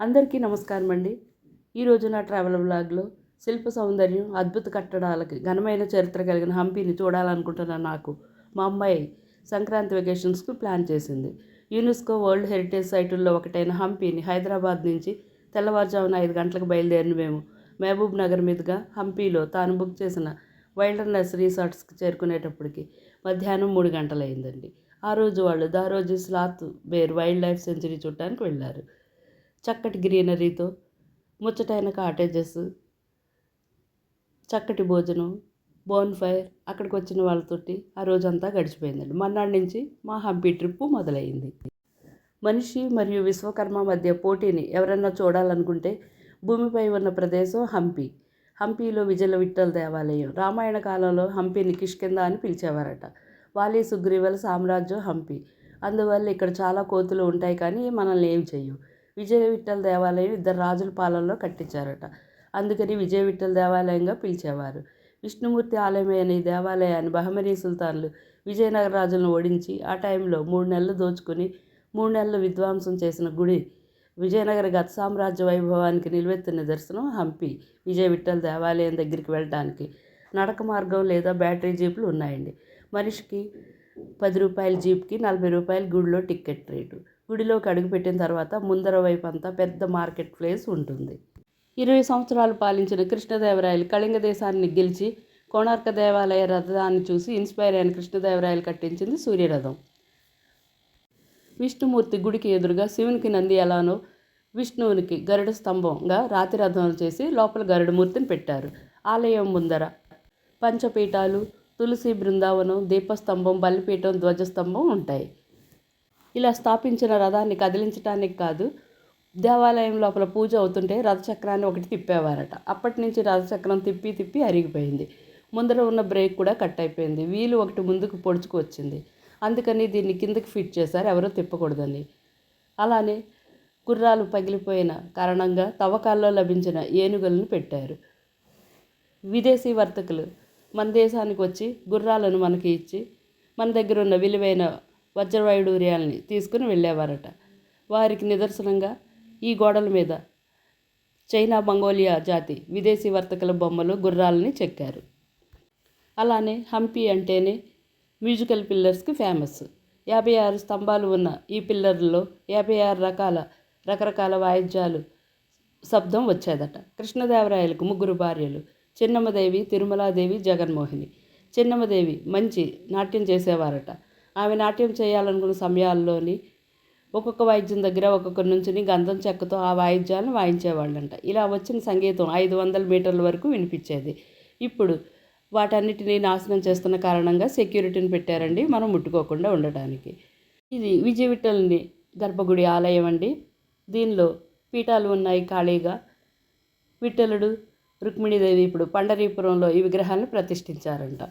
అందరికీ నమస్కారం అండి ఈరోజు నా ట్రావెల్ బ్లాగ్లో శిల్ప సౌందర్యం అద్భుత కట్టడాలకి ఘనమైన చరిత్ర కలిగిన హంపీని చూడాలనుకుంటున్న నాకు మా అమ్మాయి సంక్రాంతి వెకేషన్స్కు ప్లాన్ చేసింది. యునెస్కో వరల్డ్ హెరిటేజ్ సైటుల్లో ఒకటైన హంపీని హైదరాబాద్ నుంచి తెల్లవారుజామున ఐదు గంటలకు బయలుదేరిన మేము మహబూబ్ నగర్ మీదుగా హంపీలో తాను బుక్ చేసిన వైల్డర్నెస్ రిసార్ట్స్కి చేరుకునేటప్పటికి మధ్యాహ్నం మూడు గంటలైందండి. ఆ రోజు వాళ్ళు దారోజు sloth bear wildlife sanctuary చూడటానికి వెళ్ళారు. చక్కటి గ్రీనరీతో ముచ్చటైన కాటేజెస్ చక్కటి భోజనం బోన్ ఫైర్ అక్కడికి వచ్చిన వాళ్ళతోటి ఆ రోజంతా గడిచిపోయిందండి. మర్నాడు నుంచి మా హంపీ ట్రిప్పు మొదలైంది మనిషి మరియు విశ్వకర్మ మధ్య పోటీని ఎవరన్నా చూడాలనుకుంటే భూమిపై ఉన్న ప్రదేశం హంపి. హంపీలో విజయ విఠల్ దేవాలయం. రామాయణ కాలంలో హంపీని కిష్కింద అని పిలిచేవారట. వాలి సుగ్రీవల సామ్రాజ్యం హంపి. అందువల్ల ఇక్కడ చాలా కోతులు ఉంటాయి కానీ మనల్ని ఏం చెయ్యవు. విజయ విఠల్ దేవాలయం ఇద్దరు రాజుల పాలనలో కట్టించారట. అందుకని విజయ విఠల్ దేవాలయంగా పిలిచేవారు. విష్ణుమూర్తి ఆలయమైన ఈ దేవాలయాన్ని బహమనీ సుల్తాన్లు విజయనగర రాజులను ఓడించి ఆ టైంలో మూడు నెలలు దోచుకుని మూడు నెలలు విధ్వంసం చేసిన గుడి విజయనగర గత సామ్రాజ్య వైభవానికి నిలువెత్తు నిదర్శనం హంపి విజయ విఠల్ దేవాలయం దగ్గరికి వెళ్ళడానికి నడక మార్గం లేదా బ్యాటరీ జీపులు ఉన్నాయండి. మనిషికి పది రూపాయల జీప్కి నలభై రూపాయల గుడిలో టికెట్ రేటు. గుడిలోకి అడుగుపెట్టిన తర్వాత ముందర వైపు అంతా పెద్ద మార్కెట్ ప్లేస్ ఉంటుంది. ఇరవై సంవత్సరాలు పాలించిన కృష్ణదేవరాయలు కళింగ దేశాన్ని గెలిచి కోణార్క దేవాలయ రథాన్ని చూసి ఇన్స్పైర్ అయిన కృష్ణదేవరాయలు కట్టించింది సూర్యరథం. విష్ణుమూర్తి గుడికి ఎదురుగా శివునికి నంది ఎలానో విష్ణువునికి గరుడ స్తంభంగా రాతిరథం చేసి లోపల గరుడమూర్తిని పెట్టారు. ఆలయం ముందర పంచపీఠాలు తులసి బృందావనం దీపస్తంభం బలిపీఠం ధ్వజస్తంభం ఉంటాయి. ఇలా స్థాపించిన రథాన్ని కదిలించడానికి కాదు దేవాలయం లోపల పూజ అవుతుంటే రథచక్రాన్ని ఒకటి తిప్పేవారట. అప్పటి నుంచి రథచక్రం తిప్పి తిప్పి అరిగిపోయింది. ముందర ఉన్న బ్రేక్ కూడా కట్ అయిపోయింది. వీలు ఒకటి ముందుకు పొడుచుకు వచ్చింది. అందుకని దీన్ని కిందకి ఫిట్ చేశారు. ఎవరో తిప్పకూడదని. అలానే గుర్రాలు పగిలిపోయిన కారణంగా తవ్వకాల్లో లభించిన ఏనుగులను పెట్టారు. విదేశీ వర్తకులు మన దేశానికి వచ్చి గుర్రాలను మనకి ఇచ్చి మన దగ్గర ఉన్న విలువైన వజ్రవైడూర్యాలని తీసుకుని వెళ్ళేవారట. వారికి నిదర్శనంగా ఈ గోడల మీద చైనా మంగోలియా జాతి విదేశీ వర్తకుల బొమ్మలు గుర్రాలని చెక్కారు. అలానే హంపి అంటేనే మ్యూజికల్ పిల్లర్స్కి ఫేమస్. యాభై ఆరు స్తంభాలు ఉన్న ఈ పిల్లర్లలో యాభై ఆరు రకాల రకరకాల వాయిద్యాలు శబ్దం వచ్చేదట. కృష్ణదేవరాయలకు ముగ్గురు భార్యలు చిన్నమ్మదేవి తిరుమలాదేవి జగన్మోహిని. చిన్నమ్మదేవి మంచి నాట్యం చేసేవారట. ఆమె నాట్యం చేయాలనుకున్న సమయాల్లోని ఒక్కొక్క వాయిద్యం దగ్గర ఒక్కొక్క నుంచుని గంధం చెక్కతో ఆ వాయిద్యాలను వాయించేవాళ్ళంట. ఇలా వచ్చిన సంగీతం ఐదు వందల మీటర్ల వరకు వినిపించేది. ఇప్పుడు వాటన్నిటినీ నాశనం చేస్తున్న కారణంగా సెక్యూరిటీని పెట్టారండి మనం ముట్టుకోకుండా ఉండటానికి. ఇది విజయవిఠల్ని గర్భగుడి ఆలయం అండి. దీనిలో పీఠాలు ఉన్నాయి ఖాళీగా. విఠలుడు రుక్మిణీదేవి ఇప్పుడు పండరీపురంలో ఈ విగ్రహాలను ప్రతిష్ఠించారంట.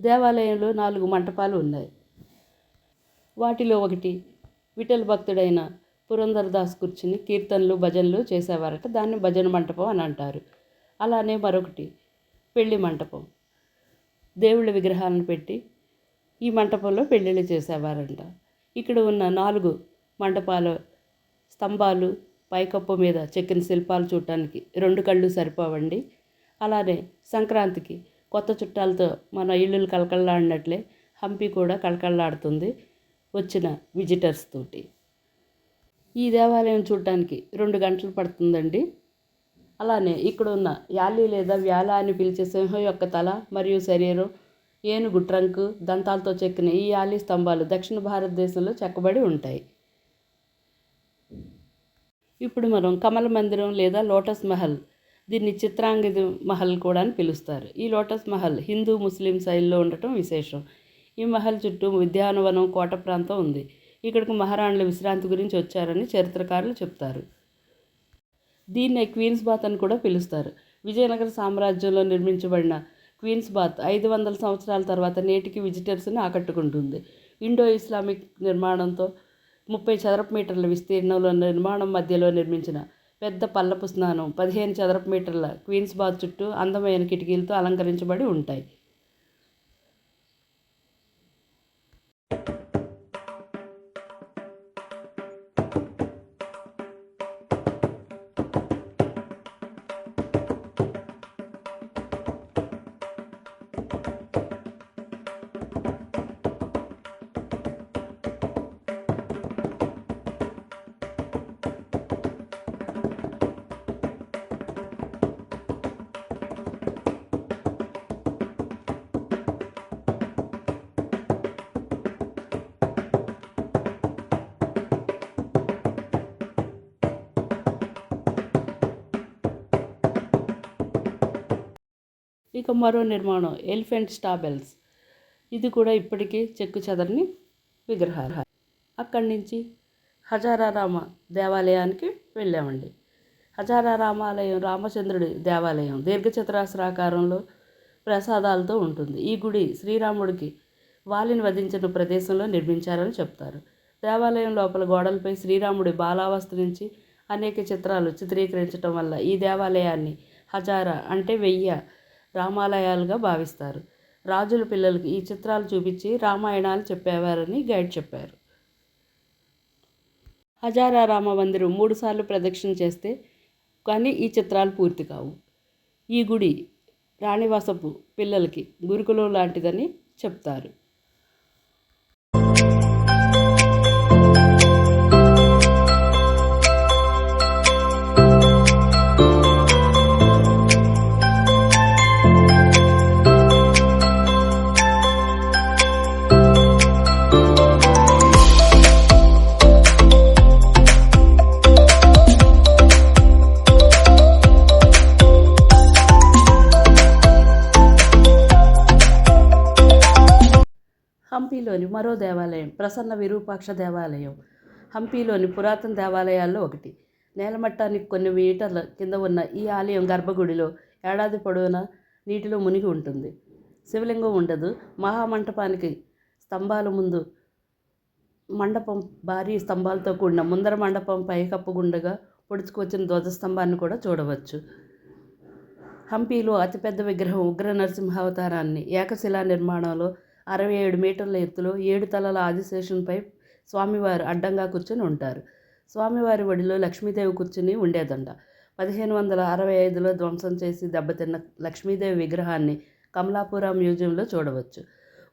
దేవాలయంలో నాలుగు మంటపాలు ఉన్నాయి. వాటిలో ఒకటి విఠల్ భక్తుడైన పురంధరదాస్ కూర్చుని కీర్తనలు భజనలు చేసేవారట. దాన్ని భజన మంటపం అని అంటారు. అలానే మరొకటి పెళ్ళి మంటపం. దేవుళ్ళ విగ్రహాలను పెట్టి ఈ మంటపంలో పెళ్ళిళ్ళు చేసేవారంట. ఇక్కడ ఉన్న నాలుగు మంటపాల స్తంభాలు పైకప్పు మీద చెక్కిన శిల్పాలు చూడటానికి రెండు కళ్ళు సరిపోవండి. అలానే సంక్రాంతికి కొత్త చుట్టాలతో మన ఇల్లులు కలకల్లాడినట్లే హంపి కూడా కలకల్లాడుతుంది వచ్చిన విజిటర్స్ తోటి. ఈ దేవాలయం చూడటానికి రెండు గంటలు పడుతుందండి. అలానే ఇక్కడ ఉన్న యాలి లేదా వ్యాల అని పిలిచే సింహం యొక్క తల మరియు శరీరం ఏనుగు ట్రంక్ దంతాలతో చెక్కిన ఈ యాలి స్తంభాలు దక్షిణ భారతదేశంలో చెక్కబడి ఉంటాయి. ఇప్పుడు మనం కమల మందిరం లేదా లోటస్ మహల్ దీన్ని చిత్రాంగిది మహల్ కూడా అని పిలుస్తారు. ఈ లోటస్ మహల్ హిందూ ముస్లిం శైలిలో ఉండటం విశేషం. ఈ మహల్ చుట్టూ ఉద్యానవనం కోట ప్రాంతం ఉంది. ఇక్కడికి మహారాణుల విశ్రాంతి గురించి వచ్చారని చరిత్రకారులు చెప్తారు. దీన్నే క్వీన్స్ బాత్ అని కూడా పిలుస్తారు. విజయనగర సామ్రాజ్యంలో నిర్మించబడిన క్వీన్స్ బాత్ ఐదు వందల సంవత్సరాల తర్వాత నేటికి విజిటర్స్ని ఆకట్టుకుంటుంది. ఇండో ఇస్లామిక్ నిర్మాణంతో ముప్పై చదరపు మీటర్ల విస్తీర్ణంలో నిర్మాణం మధ్యలో నిర్మించిన పెద్ద పల్లపు స్నానం పదిహేను చదరపు మీటర్ల క్వీన్స్ బాత్ చుట్టూ అందమైన కిటికీలతో అలంకరించబడి ఉంటాయి. ఇక మరో నిర్మాణం ఎలిఫెంట్ స్టాబెల్స్. ఇది కూడా ఇప్పటికీ చెక్కు చెదరని విగ్రహాలు. అక్కడి నుంచి హజారారామ దేవాలయానికి వెళ్ళామండి. హజారారామాలయం రామచంద్రుడి దేవాలయం దీర్ఘచతురాస్రాకారంలో ప్రసాదాలతో ఉంటుంది. ఈ గుడి శ్రీరాముడికి వాలిని వధించిన ప్రదేశంలో నిర్మించారని చెప్తారు. దేవాలయం లోపల గోడలపై శ్రీరాముడి బాలావస్థ నుంచి అనేక చిత్రాలు చిత్రీకరించడం వల్ల ఈ దేవాలయాన్ని హజారా అంటే వెయ్యి రామాలయాలుగా భావిస్తారు. రాజుల పిల్లలకి ఈ చిత్రాలు చూపించి రామాయణాలు చెప్పేవారని గైడ్ చెప్పారు. హజారా రామ మందిరం మూడుసార్లు ప్రదక్షిణ చేస్తే కానీ ఈ చిత్రాలు పూర్తి కావు. ఈ గుడి రాణివాసపు పిల్లలకి గురుకులం లాంటిదని చెప్తారు. దేవాలయం ప్రసన్న విరూపాక్ష దేవాలయం. హంపీలోని పురాతన దేవాలయాల్లో ఒకటి. నేలమట్టానికి కొన్ని మీటర్ల కింద ఉన్న ఈ ఆలయం గర్భగుడిలో ఏడాది పొడవునా నీటిలో మునిగి ఉంటుంది. శివలింగం ఉండదు. మహామంటపానికి స్తంభాల ముందు మండపం భారీ స్తంభాలతో కూడిన ముందర మండపం పైకప్పు గుండగా పొడుచుకొచ్చిన ధ్వజస్తంభాన్ని కూడా చూడవచ్చు. హంపీలో అతిపెద్ద విగ్రహం ఉగ్ర నరసింహ అవతారాన్ని ఏకశిలా నిర్మాణంలో అరవై ఏడు మీటర్ల ఎత్తులో ఏడు తలల ఆదిశేషునిపై స్వామివారు అడ్డంగా కూర్చొని ఉంటారు. స్వామివారి ఒడిలో లక్ష్మీదేవి కూర్చుని ఉండేదంట. పదిహేను వందల అరవై ఐదులో ధ్వంసం చేసి దెబ్బతిన్న లక్ష్మీదేవి విగ్రహాన్ని కమలాపుర మ్యూజియంలో చూడవచ్చు.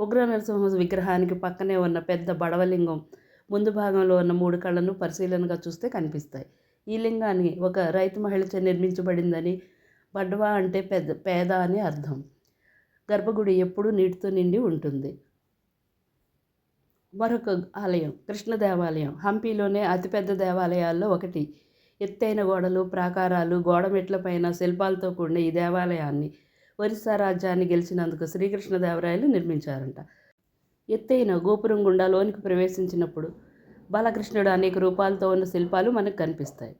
ఉగ్ర నరసింహ విగ్రహానికి పక్కనే ఉన్న పెద్ద బడవలింగం ముందు భాగంలో ఉన్న మూడు కళ్ళను పరిశీలనగా చూస్తే కనిపిస్తాయి. ఈ లింగాన్ని ఒక రైతు మహిళచే నిర్మించబడిందని బడ్వా అంటే పెద్ద పేద అని అర్థం. గర్భగుడి ఎప్పుడూ నీటితో నిండి ఉంటుంది. మరొక ఆలయం కృష్ణ దేవాలయం. హంపీలోనే అతిపెద్ద దేవాలయాల్లో ఒకటి. ఎత్తైన గోడలు ప్రాకారాలు గోడమెట్లపైన శిల్పాలతో కూడిన ఈ దేవాలయాన్ని ఒరిస్సా రాజ్యాన్ని గెలిచినందుకు శ్రీకృష్ణదేవరాయలు నిర్మించారంట. ఎత్తైన గోపురం గుండా లోనికి ప్రవేశించినప్పుడు బాలకృష్ణుడు అనేక రూపాలతో ఉన్న శిల్పాలు మనకు కనిపిస్తాయి.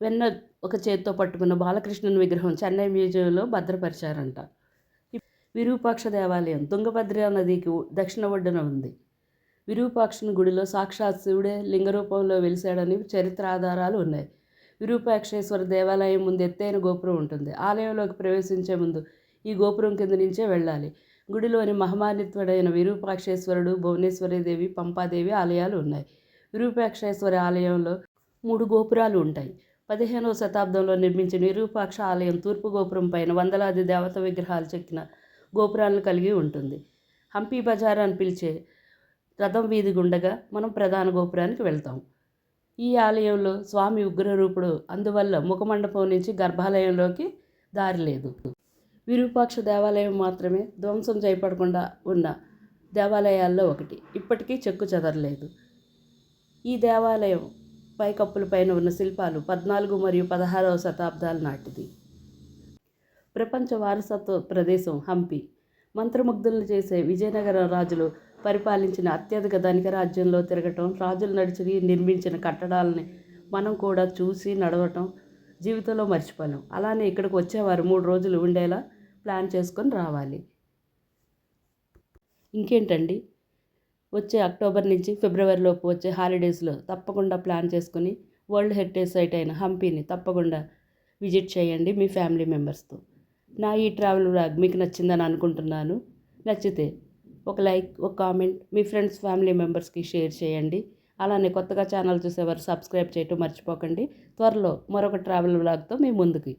వెన్న ఒక చేత్తో పట్టుకున్న బాలకృష్ణుని విగ్రహం చెన్నై మ్యూజియంలో భద్రపరిచారంట. విరూపాక్ష దేవాలయం తుంగభద్ర నదికి దక్షిణ ఒడ్డున ఉంది. విరూపాక్షుని గుడిలో సాక్షాత్ శివుడే లింగ రూపంలో వెలిశాడని చరిత్ర ఆధారాలు ఉన్నాయి. విరూపాక్షేశ్వర దేవాలయం ముందు ఎత్తైన గోపురం ఉంటుంది. ఆలయంలోకి ప్రవేశించే ముందు ఈ గోపురం కింద నుంచే వెళ్ళాలి. గుడిలోని మహమానిత్వుడైన విరూపాక్షేశ్వరుడు భువనేశ్వరీదేవి పంపాదేవి ఆలయాలు ఉన్నాయి. విరూపాక్షేశ్వర ఆలయంలో మూడు గోపురాలు ఉంటాయి. పదిహేనవ శతాబ్దంలో నిర్మించిన విరూపాక్ష ఆలయం తూర్పు గోపురం పైన వందలాది దేవత విగ్రహాలు చెక్కిన గోపురాలను కలిగి ఉంటుంది. హంపీ బజార్ అని పిలిచే రథం వీధి గుండగా మనం ప్రధాన గోపురానికి వెళ్తాం. ఈ ఆలయంలో స్వామి ఉగ్రరూపుడు అందువల్ల ముఖమండపం నుంచి గర్భాలయంలోకి దారి లేదు. విరూపాక్ష దేవాలయం మాత్రమే ధ్వంసం చేయబడకుండా ఉన్న దేవాలయాల్లో ఒకటి. ఇప్పటికీ చెక్కు చెదరలేదు. ఈ దేవాలయం పైకప్పులపైన ఉన్న శిల్పాలు పద్నాలుగు మరియు పదహారవ శతాబ్దాల నాటిది. ప్రపంచ వారసత్వ ప్రదేశం హంపి. మంత్రముగ్ధులను చేసే విజయనగరం రాజులు పరిపాలించిన అత్యధిక ధనిక రాజ్యంలో తిరగటం రాజులు నడిచి నిర్మించిన కట్టడాలని మనం కూడా చూసి నడవటం జీవితంలో మర్చిపోలేం. అలానే ఇక్కడికి వచ్చేవారు మూడు రోజులు ఉండేలా ప్లాన్ చేసుకొని రావాలి. ఇంకేంటండి? వచ్చే అక్టోబర్ నుంచి ఫిబ్రవరిలోపు వచ్చే హాలిడేస్లో తప్పకుండా ప్లాన్ చేసుకుని వరల్డ్ హెరిటేజ్ సైట్ అయిన హంపీని తప్పకుండా విజిట్ చేయండి మీ ఫ్యామిలీ మెంబర్స్తో. నా ఈ ట్రావెల్ వ్లాగ్ మీకు నచ్చిందని అనుకుంటున్నాను. నచ్చితే ఒక లైక్ ఒక కామెంట్ మీ ఫ్రెండ్స్ ఫ్యామిలీ మెంబర్స్కి షేర్ చేయండి. అలానే కొత్తగా ఛానల్ చూసేవారు సబ్స్క్రైబ్ చేయటం మర్చిపోకండి. త్వరలో మరొక ట్రావెల్ వ్లాగ్తో మీ ముందుకి